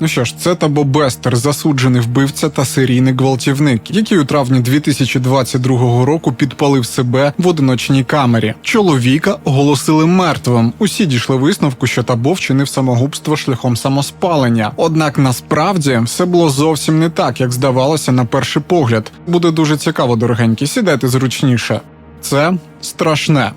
Ну що ж, це Табо Бестер, засуджений вбивця та серійний гвалтівник, який у травні 2022 року підпалив себе в одиночній камері. Чоловіка оголосили мертвим. Усі дійшли висновку, що Табо вчинив самогубство шляхом самоспалення. Однак насправді все було зовсім не так, як здавалося на перший погляд. Буде дуже цікаво, дорогенькі, сідайте зручніше. Це страшне.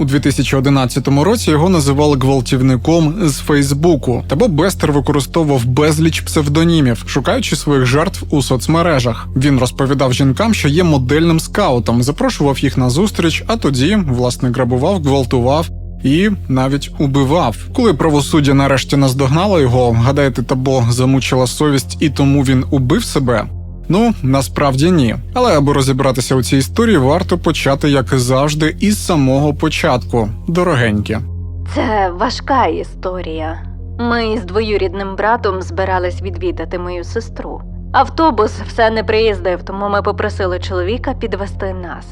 У 2011 році його називали гвалтівником з Фейсбуку. Та Боб Бестер використовував безліч псевдонімів, шукаючи своїх жертв у соцмережах. Він розповідав жінкам, що є модельним скаутом, запрошував їх на зустріч, а тоді, власне, грабував, гвалтував. І навіть убивав. Коли правосуддя нарешті наздогнало його, гадаєте, табо замучила совість, і тому він убив себе. Ну, насправді ні. Але аби розібратися у цій історії, варто почати, як і завжди, із самого початку. Дорогенькі. Це важка історія. Ми з двоюрідним братом збирались відвідати мою сестру. Автобус все не приїздив, тому ми попросили чоловіка підвести нас.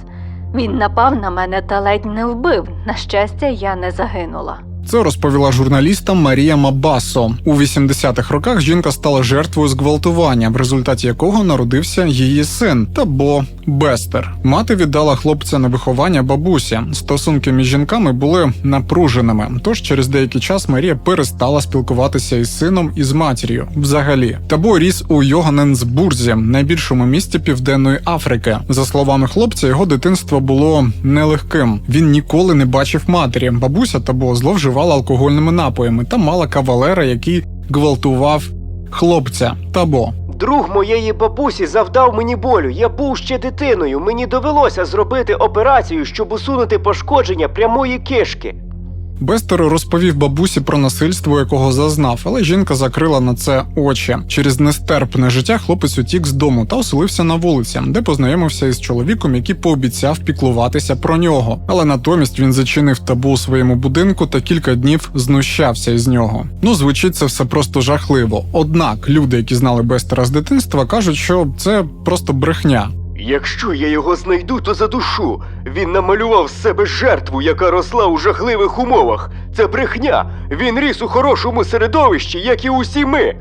Він напав на мене та ледь не вбив. На щастя, я не загинула. Це розповіла журналіста Марія Мабасо. У 80-х роках жінка стала жертвою зґвалтування, в результаті якого народився її син Табо Бестер. Мати віддала хлопця на виховання бабусі. Стосунки між жінками були напруженими. Тож через деякий час Марія перестала спілкуватися із сином і з матір'ю. Взагалі, Табо ріс у Йоганнесбурзі, найбільшому місті Південної Африки. За словами хлопця, його дитинство було нелегким. Він ніколи не бачив матері. Бабуся Табо зловживала алкогольними напоями та мала кавалера, який гвалтував хлопця Табо. Друг моєї бабусі завдав мені болю. Я був ще дитиною. Мені довелося зробити операцію, щоб усунути пошкодження прямої кишки. Бестер розповів бабусі про насильство, якого зазнав, але жінка закрила на це очі. Через нестерпне життя хлопець утік з дому та оселився на вулиці, де познайомився із чоловіком, який пообіцяв піклуватися про нього. Але натомість він зачинив табу у своєму будинку та кілька днів знущався із нього. Ну, звучить це все просто жахливо. Однак люди, які знали Бестера з дитинства, кажуть, що це просто брехня. Якщо я його знайду, то задушу. Він намалював з себе жертву, яка росла у жахливих умовах. Це брехня. Він ріс у хорошому середовищі, як і усі ми.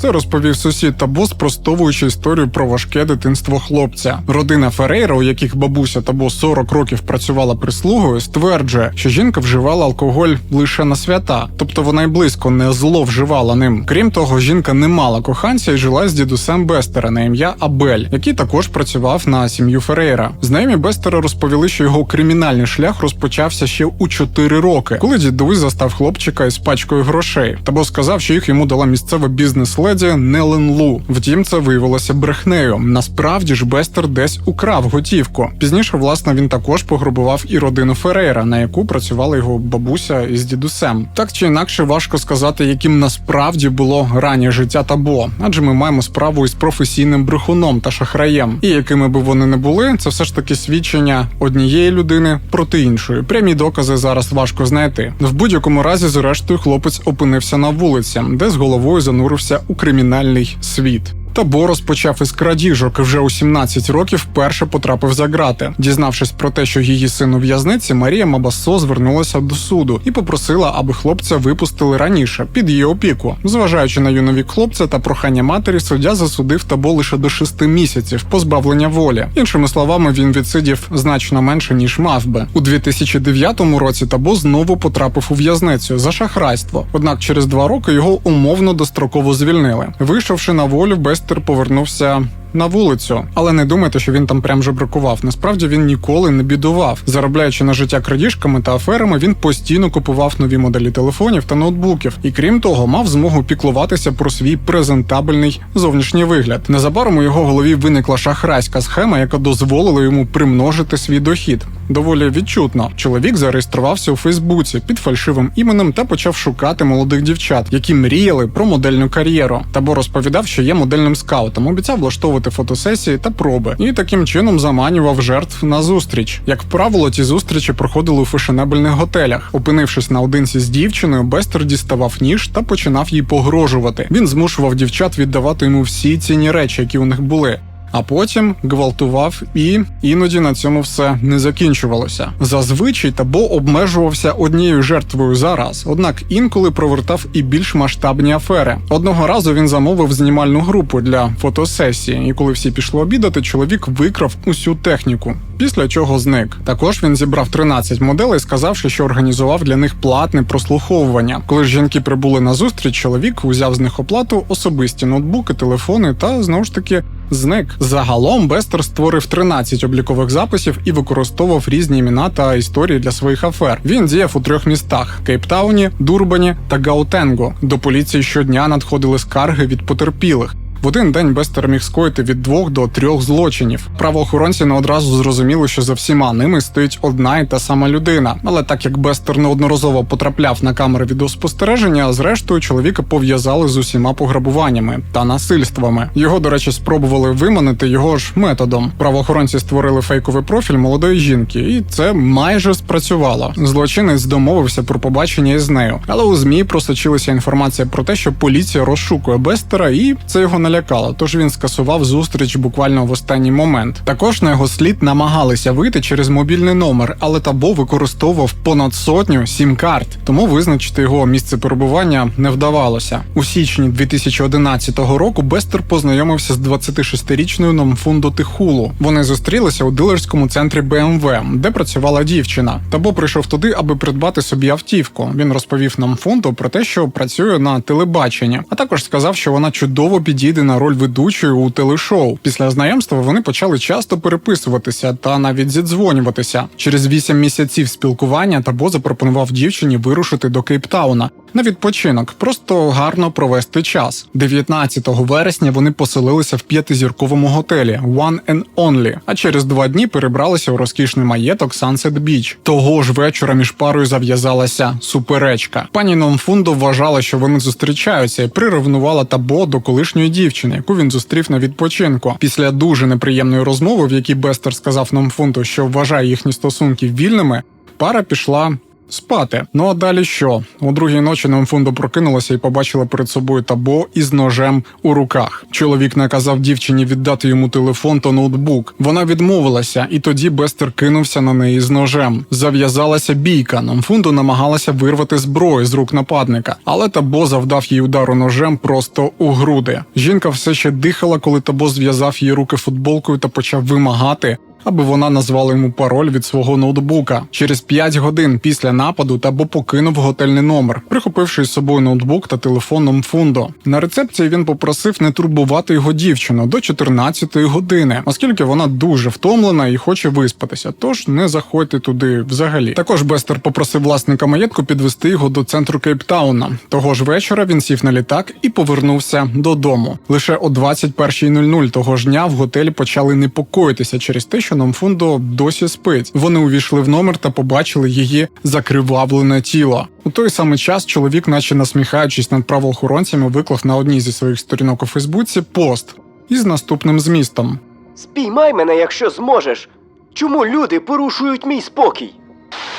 Це розповів сусід Табо, спростовуючи історію про важке дитинство хлопця. Родина Ферейра, у яких бабуся Табо 40 років працювала прислугою, стверджує, що жінка вживала алкоголь лише на свята, тобто вона й близько не зловживала ним. Крім того, жінка не мала коханця і жила з дідусем Бестера на ім'я Абель, який також працював на сім'ю Ферейра. Знайомі Бестера розповіли, що його кримінальний шлях розпочався ще у 4 роки, коли дідусь застав хлопчика із пачкою грошей. Табо сказав, що їх йому дала місцева бізнес леді Нелен Лу. Втім, це виявилося брехнею. Насправді ж Бестер десь украв готівку. Пізніше, власне, він також пограбував і родину Ферейра, на яку працювала його бабуся із дідусем. Так чи інакше, важко сказати, яким насправді було раннє життя табо, адже ми маємо справу із професійним брехуном та шахраєм. І якими би вони не були, це все ж таки свідчення однієї людини проти іншої. Прямі докази зараз важко знайти. В будь-якому разі, зрештою, хлопець опинився на вулиці, де з головою занурився у кримінальний світ. Табо розпочав із крадіжок вже у 17 років вперше потрапив за грати. Дізнавшись про те, що її син у в'язниці, Марія Мабасо звернулася до суду і попросила, аби хлопця випустили раніше під її опіку. Зважаючи на юний вік хлопця та прохання матері, суддя засудив табо лише до 6 місяців позбавлення волі. Іншими словами, він відсидів значно менше ніж мав би. У 2009 році табо знову потрапив у в'язницю за шахрайство. Однак через два роки його умовно достроково звільнили. Вийшовши на волю, Бестер повернувся. На вулицю, але не думайте, що він там прям жебракував. Насправді він ніколи не бідував. Заробляючи на життя крадіжками та аферами, він постійно купував нові моделі телефонів та ноутбуків, і крім того, мав змогу піклуватися про свій презентабельний зовнішній вигляд. Незабаром у його голові виникла шахрайська схема, яка дозволила йому примножити свій дохід. Доволі відчутно. Чоловік зареєструвався у Фейсбуці під фальшивим іменем та почав шукати молодих дівчат, які мріяли про модельну кар'єру. Табо розповідав, що є модельним скаутом, обіцяв влаштовувати фотосесії та проби, і таким чином заманював жертв на зустріч. Як правило, ті зустрічі проходили у фешенебельних готелях. Опинившись наодинці з дівчиною, Бестер діставав ніж та починав їй погрожувати. Він змушував дівчат віддавати йому всі цінні речі, які у них були. А потім гвалтував і іноді на цьому все не закінчувалося. Зазвичай Табо обмежувався однією жертвою за раз, однак інколи провертав і більш масштабні афери. Одного разу він замовив знімальну групу для фотосесії, і коли всі пішли обідати, чоловік викрав усю техніку. Після чого зник. Також він зібрав 13 моделей, сказавши, що організував для них платне прослуховування. Коли ж жінки прибули на зустріч, чоловік узяв з них оплату, особисті ноутбуки, телефони та знову ж таки. Зник загалом Бестер створив 13 облікових записів і використовував різні імена та історії для своїх афер. Він діяв у трьох містах: Кейптауні, Дурбані та Гаутенго. До поліції щодня надходили скарги від потерпілих. В один день Бестер міг скоїти від двох до трьох злочинів. Правоохоронці не одразу зрозуміли, що за всіма ними стоїть одна і та сама людина. Але так як Бестер неодноразово потрапляв на камери відеоспостереження, зрештою чоловіка пов'язали з усіма пограбуваннями та насильствами. Його, до речі, спробували виманити його ж методом. Правоохоронці створили фейковий профіль молодої жінки, і це майже спрацювало. Злочинець домовився про побачення із нею, але у змі просочилася інформація про те, що поліція розшукує Бестера, і це його налякало. Тож він скасував зустріч буквально в останній момент. Також на його слід намагалися вийти через мобільний номер, але Табо використовував понад сотню сім-карт, тому визначити його місце перебування не вдавалося. У січні 2011 року Бестер познайомився з 26-річною Номфундо Тихулу. Вони зустрілися у дилерському центрі BMW, де працювала дівчина. Табо прийшов туди, аби придбати собі автівку. Він розповів Номфундо про те, що працює на телебаченні, а також сказав, що вона чудово підійде на роль ведучої у телешоу. Після знайомства вони почали часто переписуватися та навіть зідзвонюватися. Через вісім місяців спілкування Табо запропонував дівчині вирушити до Кейптауна на відпочинок, просто гарно провести час. 19 вересня вони поселилися в п'ятизірковому готелі One and Only, а через два дні перебралися у розкішний маєток Sunset Beach. Того ж вечора між парою зав'язалася суперечка. Пані Номфундо вважала, що вони зустрічаються, і приревнувала Табо до колишньої дівчини, яку він зустрів на відпочинку. Після дуже неприємної розмови, в якій Бестер сказав нам фунту, що вважає їхні стосунки вільними, пара пішла. Спати. Ну а далі що? У другій ночі Немфундо прокинулася і побачила перед собою табо із ножем у руках. Чоловік наказав дівчині віддати йому телефон та ноутбук. Вона відмовилася, і тоді Бестер кинувся на неї з ножем. Зав'язалася бійка. Немфундо намагалася вирвати зброю з рук нападника, але табо завдав їй удару ножем просто у груди. Жінка все ще дихала, коли табо зв'язав її руки футболкою та почав вимагати, аби вона назвала йому пароль від свого ноутбука. Через 5 годин після нападу Табо покинув готельний номер, прихопивши з собою ноутбук та телефоном Фундо. На рецепції він попросив не турбувати його дівчину до 14 години, оскільки вона дуже втомлена і хоче виспатися. Тож не заходьте туди взагалі. Також Бестер попросив власника маєтку підвести його до центру Кейптауна. Того ж вечора він сів на літак і повернувся додому. Лише о 21.00 того ж дня в готелі почали непокоїтися через те, що Номфундо досі спить. Вони увійшли в номер та побачили її закривавлене тіло. У той самий час чоловік, наче насміхаючись над правоохоронцями, виклав на одній зі своїх сторінок у Фейсбуці пост із наступним змістом. Спіймай мене, якщо зможеш. Чому люди порушують мій спокій?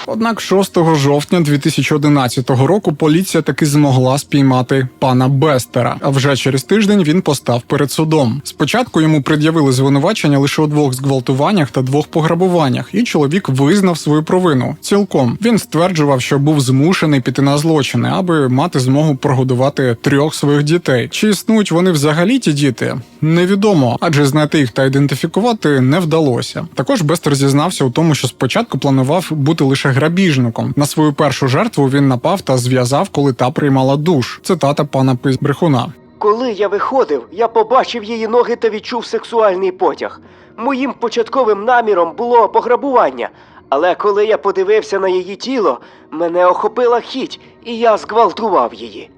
Однак 6 жовтня 2011 року поліція таки змогла спіймати пана Бестера. А вже через тиждень він постав перед судом. Спочатку йому пред'явили звинувачення лише у двох зґвалтуваннях та двох пограбуваннях, і чоловік визнав свою провину. Цілком він стверджував, що був змушений піти на злочини, аби мати змогу прогодувати трьох своїх дітей. Чи існують вони взагалі ті діти? Невідомо, адже знайти їх та ідентифікувати не вдалося. Також Бестер зізнався у тому, що спочатку планував бути лише грабіжником. На свою першу жертву він напав та зв'язав, коли та приймала душ. Цитата пана Пизбрехуна. Коли я виходив, я побачив її ноги та відчув сексуальний потяг. Моїм початковим наміром було пограбування, але коли я подивився на її тіло, мене охопила хіть, і я зґвалтував її.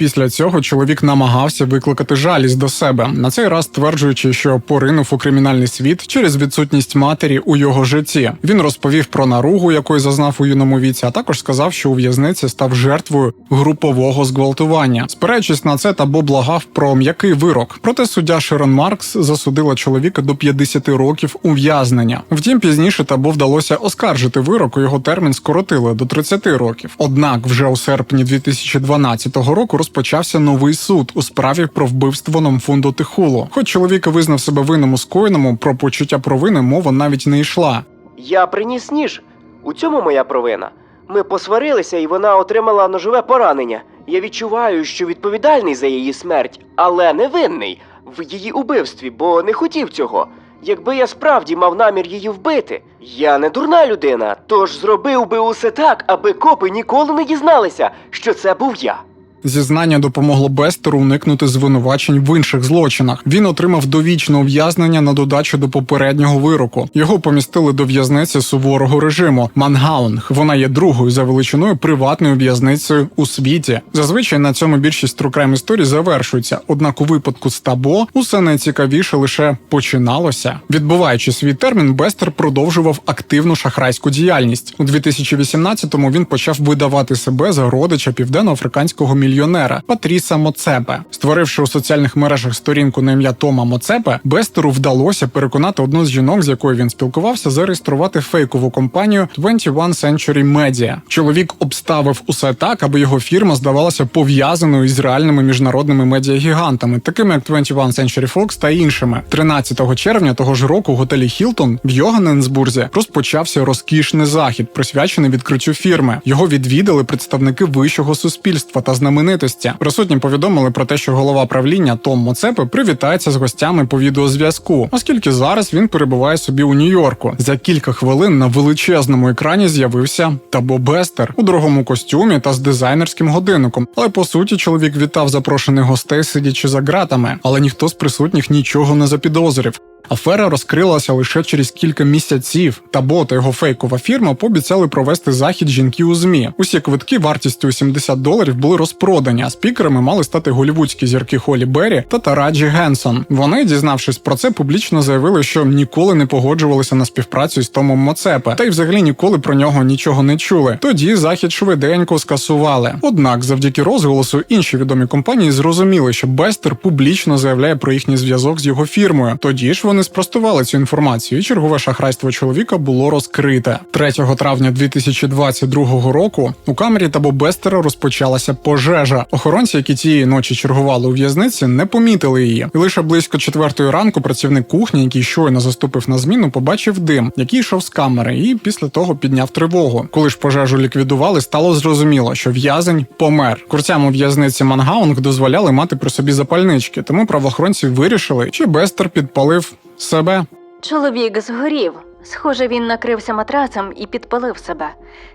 Після цього чоловік намагався викликати жалість до себе, на цей раз стверджуючи, що поринув у кримінальний світ через відсутність матері у його житті. Він розповів про наругу, якої зазнав у юному віці, а також сказав, що у в'язниці став жертвою групового зґвалтування. Спираючись на це, Табо благав про м'який вирок. Проте суддя Шерон Маркс засудила чоловіка до 50 років ув'язнення. Втім, пізніше Табо вдалося оскаржити вирок. у Його термін скоротили до 30 років. Однак, вже у серпні 2012 року розпочався новий суд у справі про вбивство Номфунду Тихулу. Хоч чоловіка визнав себе винним у скоєному, про почуття провини мова навіть не йшла. Я приніс ніж. У цьому моя провина. Ми посварилися, і вона отримала ножове поранення. Я відчуваю, що відповідальний за її смерть, але не винний в її убивстві, бо не хотів цього. Якби я справді мав намір її вбити, я не дурна людина, тож зробив би усе так, аби копи ніколи не дізналися, що це був я. Зізнання допомогло Бестеру уникнути звинувачень в інших злочинах. Він отримав довічне ув'язнення на додачу до попереднього вироку. Його помістили до в'язниці суворого режиму Мангаунг. Вона є другою за величиною приватною в'язницею у світі. Зазвичай на цьому більшість crime історій завершується. Однак у випадку з Табо усе найцікавіше лише починалося. Відбуваючи свій термін, Бестер продовжував активну шахрайську діяльність. У 2018-му він почав видавати себе за родича південноафриканського мільйонера Патріса Моцепе. Створивши у соціальних мережах сторінку на ім'я Тома Моцепе, Бестеру вдалося переконати одну з жінок, з якою він спілкувався, зареєструвати фейкову компанію 21 Century Media. Чоловік обставив усе так, аби його фірма здавалася пов'язаною із реальними міжнародними медіагігантами, такими як 21 Century Fox та іншими. 13 червня того ж року у готелі Хілтон в Йоганнесбурзі розпочався розкішний захід, присвячений відкриттю фірми. Його відвідали представники вищого суспільства та знаменитості. Присутні повідомили про те, що голова правління Том Моцепе привітається з гостями по відеозв'язку, оскільки зараз він перебуває собі у Нью-Йорку. За кілька хвилин на величезному екрані з'явився Табо Бестер у дорогому костюмі та з дизайнерським годинником. Але по суті чоловік вітав запрошених гостей, сидячи за ґратами, але ніхто з присутніх нічого не запідозрив. Афера розкрилася лише через кілька місяців. Та його фейкова фірма пообіцяли провести захід жінки у змі. Усі квитки вартістю у 70 доларів були розпродані, а спікерами мали стати голівудські зірки Холі Беррі та Тараджі Генсон. Вони, дізнавшись про це, публічно заявили, що ніколи не погоджувалися на співпрацю з Томом Моцепе, та й взагалі ніколи про нього нічого не чули. Тоді захід швиденько скасували. Однак, завдяки розголосу, інші відомі компанії зрозуміли, що Бестер публічно заявляє про їхній зв'язок з його фірмою. Тоді ж вони спростували цю інформацію, і чергове шахрайство чоловіка було розкрите. 3 травня 2022 року у камері Табо Бестера розпочалася пожежа. Охоронці, які тієї ночі чергували у в'язниці, не помітили її. І лише близько четвертої ранку працівник кухні, який щойно заступив на зміну, побачив дим, який йшов з камери, і після того підняв тривогу. Коли ж пожежу ліквідували, стало зрозуміло, що в'язень помер. Курцям у в'язниці Мангаунг дозволяли мати при собі запальнички, тому правоохоронці вирішили, чи Бестер підпалив себе. Чоловік згорів. Схоже, він накрився матрацем і підпалив себе.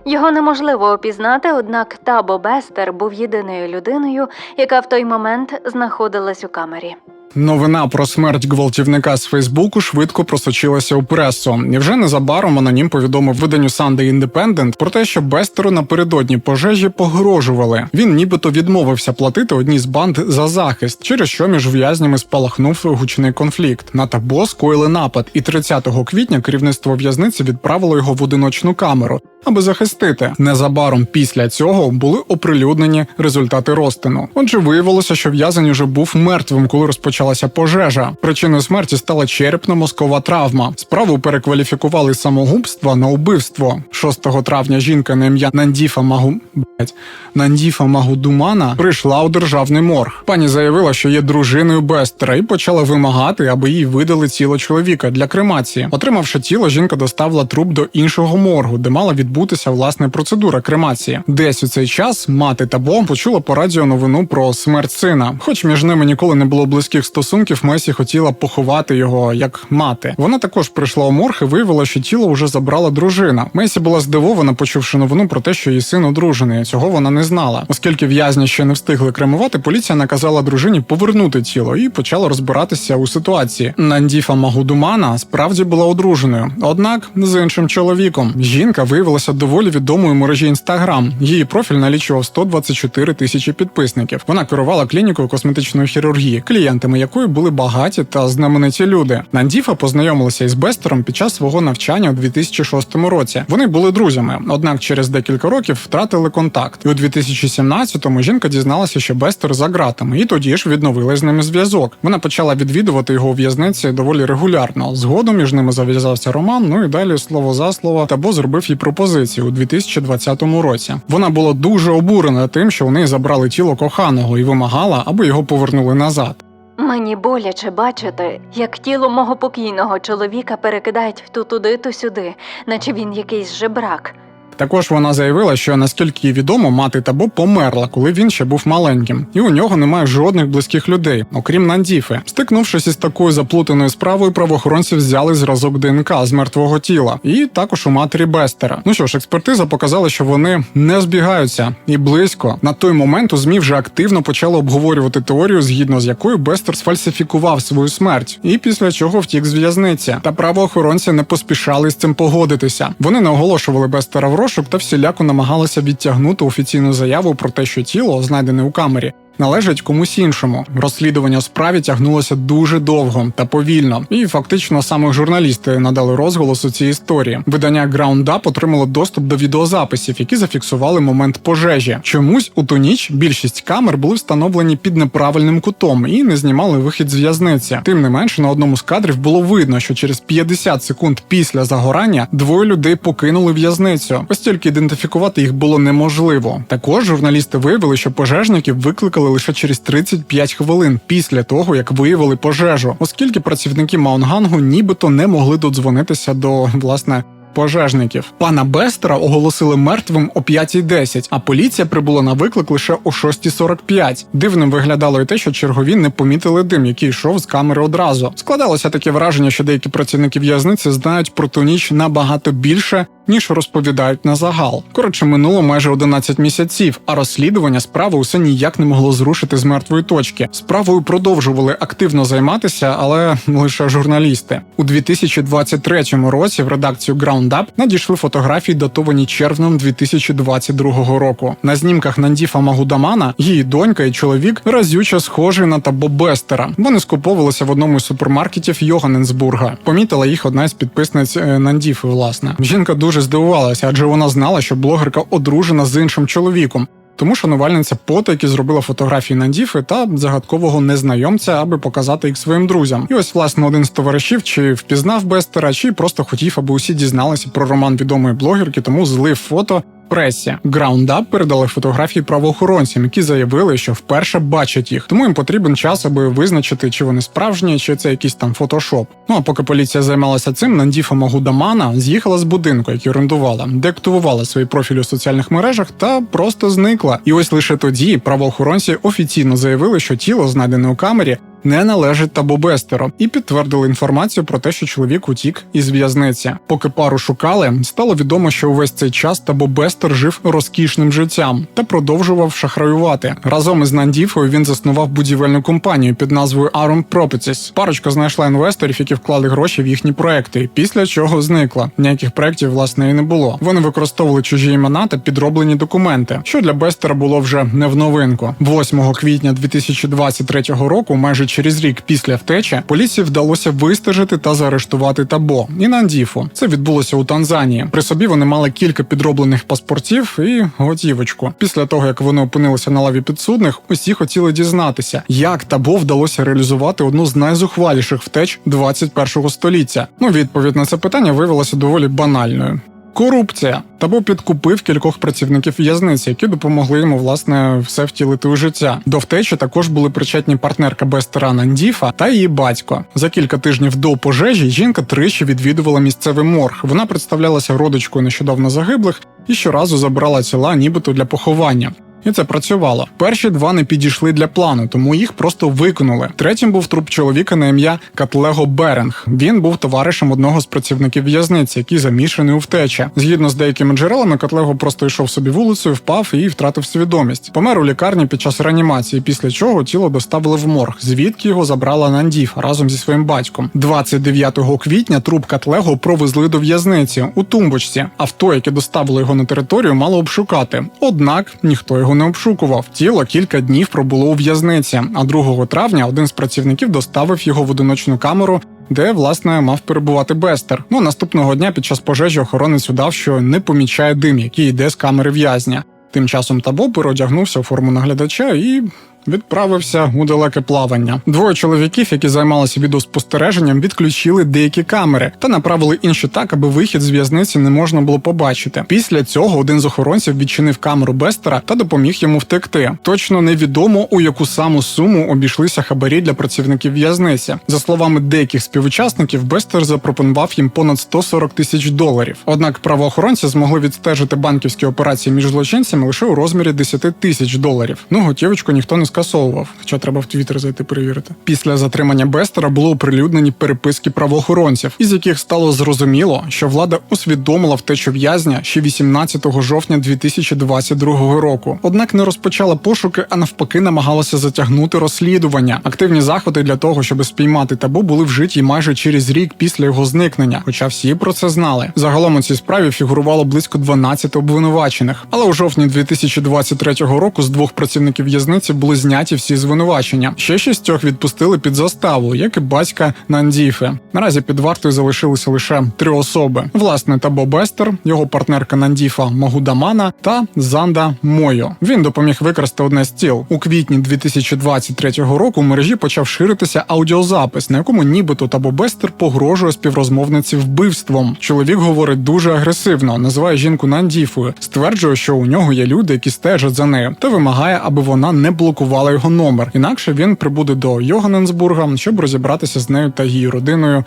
Його неможливо опізнати, однак Табо Бестер був єдиною людиною, яка в той момент знаходилась у камері. Новина про смерть гвалтівника з Фейсбуку швидко просочилася у пресу. І вже незабаром анонім повідомив виданню Sunday Independent про те, що Бестеру напередодні пожежі погрожували. Він нібито відмовився платити одній з банд за захист, через що між в'язнями спалахнув гучний конфлікт. На табо скоїли напад, і 30 квітня керівництво в'язниці відправило його в одиночну камеру. Аби захистити незабаром після цього були оприлюднені результати розтину. Отже, виявилося, що в'язень уже був мертвим, коли розпочалася пожежа. Причиною смерті стала черепно-мозкова травма. Справу перекваліфікували з самогубства на убивство. 6 травня жінка на ім'я Нандіфа Магу блядь, Нандіфа Магудумана прийшла у державний морг. Пані заявила, що є дружиною Бестера, і почала вимагати, аби їй видали тіло чоловіка для кремації. Отримавши тіло, жінка доставила труп до іншого моргу, де мала відбутися власне процедура кремації. Десь у цей час мати Табо почула по радіо новину про смерть сина. Хоч між ними ніколи не було близьких стосунків, Месі хотіла поховати його як мати. Вона також прийшла у морг і виявила, що тіло вже забрала дружина. Месі була здивована, почувши новину про те, що її син одружений. Цього вона не знала. Оскільки в'язні ще не встигли кремувати, поліція наказала дружині повернути тіло і почала розбиратися у ситуації. Нандіфа Магудумана справді була одруженою, однак з іншим чоловіком. Жінка виявилася доволі відомою мережі Інстаграм. Її профіль налічував 124 тисячі підписників. Вона керувала клінікою косметичної хірургії, клієнтами якою були багаті та знамениті люди. Нандіфа познайомилася із Бестером під час свого навчання у 2006 році. Вони були друзями, однак через декілька років втратили контакт. І у 2017-му жінка дізналася, що Бестер за ґратами, і тоді ж відновила з ними зв'язок. Вона почала відвідувати його у в'язниці доволі регулярно. Згодом між ними зав'язався роман. Ну і далі слово за слово Табо зробив їй пропозицію у 2020 році. Вона була дуже обурена тим, що неї забрали тіло коханого і вимагала, аби його повернули назад. Мені боляче бачити, як тіло мого покійного чоловіка перекидають то туди, то сюди, наче він якийсь жебрак. Також вона заявила, що наскільки їй відомо, мати Табо померла, коли він ще був маленьким, і у нього немає жодних близьких людей, окрім Нандіфи. Стикнувшись із такою заплутаною справою, правоохоронці взяли зразок ДНК з мертвого тіла, і також у матері Бестера. Ну що ж, експертиза показала, що вони не збігаються і близько. На той момент у змі вже активно почали обговорювати теорію, згідно з якою Бестер сфальсифікував свою смерть, і після чого втік з в'язниці. Та правоохоронці не поспішали з цим погодитися. Вони не оголошували Бестера в розшук та всіляко намагалася відтягнути офіційну заяву про те, що тіло, знайдене у камері, належить комусь іншому. Розслідування справі тягнулося дуже довго та повільно, і фактично саме журналісти надали розголос у цій історії. Видання Ground Up отримало доступ до відеозаписів, які зафіксували момент пожежі. Чомусь у ту ніч більшість камер були встановлені під неправильним кутом і не знімали вихід з в'язниці. Тим не менше, на одному з кадрів було видно, що через 50 секунд після загорання двоє людей покинули в'язницю. Ось тільки ідентифікувати їх було неможливо. Також журналісти виявили, що пожежників викликали лише через 35 хвилин після того, як виявили пожежу, оскільки працівники Маунгангу нібито не могли додзвонитися до власне. Пожежників пана Бестера оголосили мертвим о 5.10, а поліція прибула на виклик лише о 6.45. Дивним виглядало й те, що чергові не помітили дим, який йшов з камери одразу. Складалося таке враження, що деякі працівники в'язниці знають про ту ніч набагато більше, ніж розповідають на загал. Коротше, минуло майже 11 місяців, а розслідування справи усе ніяк не могло зрушити з мертвої точки. Справою продовжували активно займатися, але лише журналісти. У 2023 році в редакцію Groundup надійшли фотографії, датовані червнем 2022 року. На знімках Нандіфа Магудамана її донька і чоловік разюче схожі на Табо Бестера. Вони скуповувалися в одному з супермаркетів Йоганнесбурга. Помітила їх одна із підписниць е, Нандіфи. Власне, жінка дуже здивувалася, адже вона знала, що блогерка одружена з іншим чоловіком. Тому шанувальниця потайки зробила фотографії Нандіфи та загадкового незнайомця, аби показати їх своїм друзям. І ось власне один з товаришів чи впізнав Бестера, чи просто хотів, аби усі дізналися про роман відомої блогерки, тому злив фото. Пресі Groundup передали фотографії правоохоронцям, які заявили, що вперше бачать їх, тому їм потрібен час, аби визначити, чи вони справжні, чи це якийсь там фотошоп. Ну а поки поліція займалася цим, Нандіфа Магудамана з'їхала з будинку, який орендувала, деактивувала свої профілі у соціальних мережах та просто зникла. І ось лише тоді правоохоронці офіційно заявили, що тіло, знайдене у камері, не належить Табу Бестеру, і підтвердили інформацію про те, що чоловік утік із в'язниці. Поки пару шукали, стало відомо, що увесь цей час Табу Бестер жив розкішним життям та продовжував шахраювати. Разом із Нандіфою він заснував будівельну компанію під назвою Arum Properties. Парочка знайшла інвесторів, які вклали гроші в їхні проекти. Після чого зникла. Ніяких проектів власне і не було. Вони використовували чужі імена та підроблені документи, що для Бестера було вже не в новинку. 8 квітня 2023 року, майже через рік після втечі, поліції вдалося вистежити та заарештувати табо і Нандіфу. Це відбулося у Танзанії. При собі вони мали кілька підроблених паспортів і готівочку. Після того як вони опинилися на лаві підсудних, усі хотіли дізнатися, як табо вдалося реалізувати одну з найзухваліших втеч 21-го століття. Ну, відповідь на це питання виявилася доволі банальною. Корупція Табо підкупив кількох працівників в'язниці, які допомогли йому власне все втілити у життя. До втечі також були причетні партнерка Бестера Нандіфа та її батько. За кілька тижнів до пожежі жінка тричі відвідувала місцевий морг. Вона представлялася родичкою нещодавно загиблих і щоразу забирала тіла, нібито для поховання. І це працювало. Перші два не підійшли для плану, тому їх просто викинули. Третім був труп чоловіка на ім'я Катлего Беринг. Він був товаришем одного з працівників в'язниці, який замішаний у втечі. Згідно з деякими джерелами, Катлего просто йшов собі вулицею, впав і втратив свідомість. Помер у лікарні під час реанімації, після чого тіло доставили в морг, звідки його забрала Нандіф разом зі своїм батьком. 29 квітня труп Катлего провезли до в'язниці у тумбочці. Авто, яке доставило його на територію, мало обшукати. Однак ніхто його не обшукував. Тіло кілька днів пробуло у в'язниці. А 2 травня один з працівників доставив його в одиночну камеру. Де власне мав перебувати Бестер. Ну наступного дня під час пожежі охоронець удав, що не помічає дим, який йде з камери в'язня. Тим часом Табо переодягнувся у форму наглядача і відправився у далеке плавання. Двоє чоловіків, які займалися відеоспостереженням, відключили деякі камери та направили інші так, аби вихід з в'язниці не можна було побачити. Після цього один з охоронців відчинив камеру Бестера та допоміг йому втекти. Точно невідомо у яку саму суму обійшлися хабарі для працівників в'язниці. За словами деяких співучасників, Бестер запропонував їм понад 140 тисяч доларів. Однак правоохоронці змогли відстежити банківські операції між злочинцями лише у розмірі 10 тисяч доларів. Ну готівочку ніхто не скасовував, хоча треба в Твіттер зайти перевірити. Після затримання Бестера було оприлюднені переписки правоохоронців, із яких стало зрозуміло, що влада усвідомила втечу в'язня ще 18 жовтня 2022 року. Однак не розпочала пошуки, а навпаки, намагалася затягнути розслідування. Активні заходи для того, щоб спіймати табу, були вжиті майже через рік після його зникнення, хоча всі про це знали. Загалом у цій справі фігурувало близько 12 обвинувачених. Але у жовтні 2023 року з двох працівників в'язниці були зняті всі звинувачення. Ще шістьох відпустили під заставу, як і батька Нандіфи. Наразі під вартою залишилися лише три особи: власне Табо Бестер, його партнерка Нандіфа Магудамана та Занда Мойо. Він допоміг викрасти одне з тіл. У квітні 2023 року в мережі почав ширитися аудіозапис, на якому нібито Табо Бестер погрожує співрозмовниці вбивством. Чоловік говорить дуже агресивно, називає жінку Нандіфою, стверджує, що у нього є люди, які стежать за нею, та вимагає, аби вона не блокувала його номер. Інакше він прибуде до Йоганнесбурга, щоб розібратися з нею та її родиною.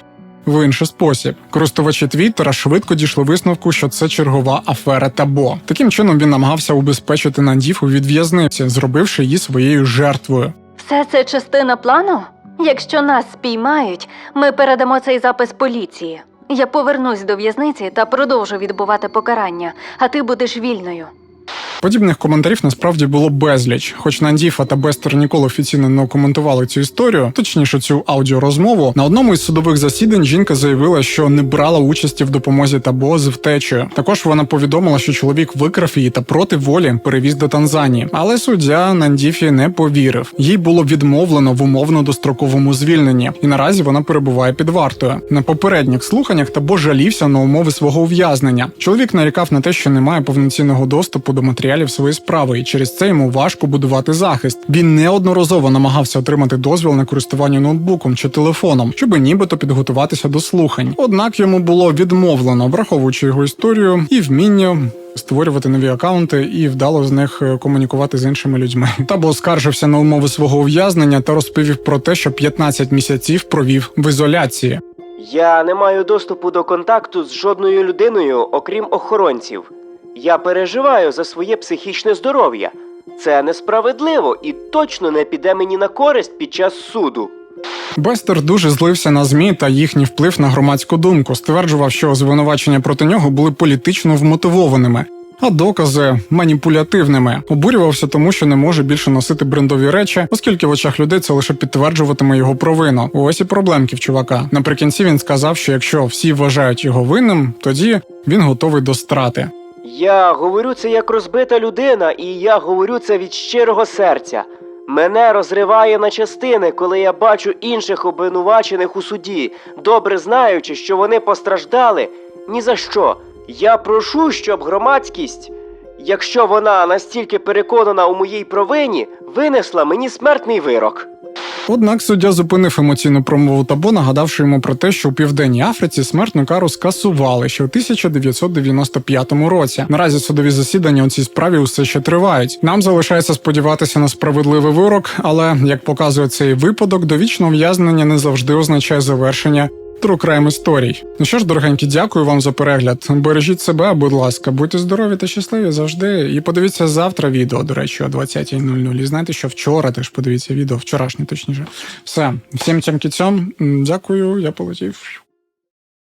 В інший спосіб користувачі Твіттера швидко дійшли висновку, що це чергова афера Табо. Таким чином він намагався убезпечити Нандіфу від в'язниці, зробивши її своєю жертвою. Все це частина плану? Якщо нас спіймають, ми передамо цей запис поліції. Я повернусь до в'язниці та продовжу відбувати покарання, а ти будеш вільною. Подібних коментарів насправді було безліч. Хоч Нандіфа та Бестер ніколи офіційно не коментували цю історію, точніше цю аудіорозмову. На одному із судових засідань жінка заявила, що не брала участі в допомозі Табо з втечею. Також вона повідомила, що чоловік викрав її та проти волі перевіз до Танзанії. Але суддя Нандіфі не повірив. Їй було відмовлено в умовно достроковому звільненні, і наразі вона перебуває під вартою. На попередніх слуханнях Табо жалівся на умови свого ув'язнення. Чоловік нарікав на те, що не має повноцінного доступу до матеріалів своєї справи, і через це йому важко будувати захист. Він неодноразово намагався отримати дозвіл на користування ноутбуком чи телефоном, щоб нібито підготуватися до слухань. Однак йому було відмовлено, враховуючи його історію і вміння. Створювати нові акаунти і вдало з них е, комунікувати з іншими людьми. Табо скаржився на умови свого ув'язнення та розповів про те, що 15 місяців провів в ізоляції. Я не маю доступу до контакту з жодною людиною, окрім охоронців. Я переживаю за своє психічне здоров'я. Це несправедливо і точно не піде мені на користь під час суду. Бестер дуже злився на змі та їхній вплив на громадську думку. Стверджував, що звинувачення проти нього були політично вмотивованими. А докази маніпулятивними обурювався тому, що не може більше носити брендові речі, оскільки в очах людей це лише підтверджуватиме його провину. Ось і проблемки в чувака. Наприкінці він сказав, що якщо всі вважають його винним, тоді він готовий до страти. Я говорю це як розбита людина, і я говорю це від щирого серця. Мене розриває на частини, коли я бачу інших обвинувачених у суді, добре знаючи, що вони постраждали. Ні за що. Я прошу, щоб громадськість, якщо вона настільки переконана у моїй провині, винесла мені смертний вирок. Однак суддя зупинив емоційну промову табу, нагадавши йому про те, що у південній Африці смертну кару скасували ще у 1995 році. Наразі судові засідання у цій справі усе ще тривають. Нам залишається сподіватися на справедливий вирок, але як показує цей випадок, довічне ув'язнення не завжди означає завершення. Тру історій. Ну що ж, дорогенькі, дякую вам за перегляд. Бережіть себе, будь ласка, будьте здорові та щасливі завжди. І подивіться завтра відео, до речі, о 20.00. І знаєте, що вчора теж подивіться відео, вчорашнє точніше. Все, всім цим кіцьом. Дякую, я полетів.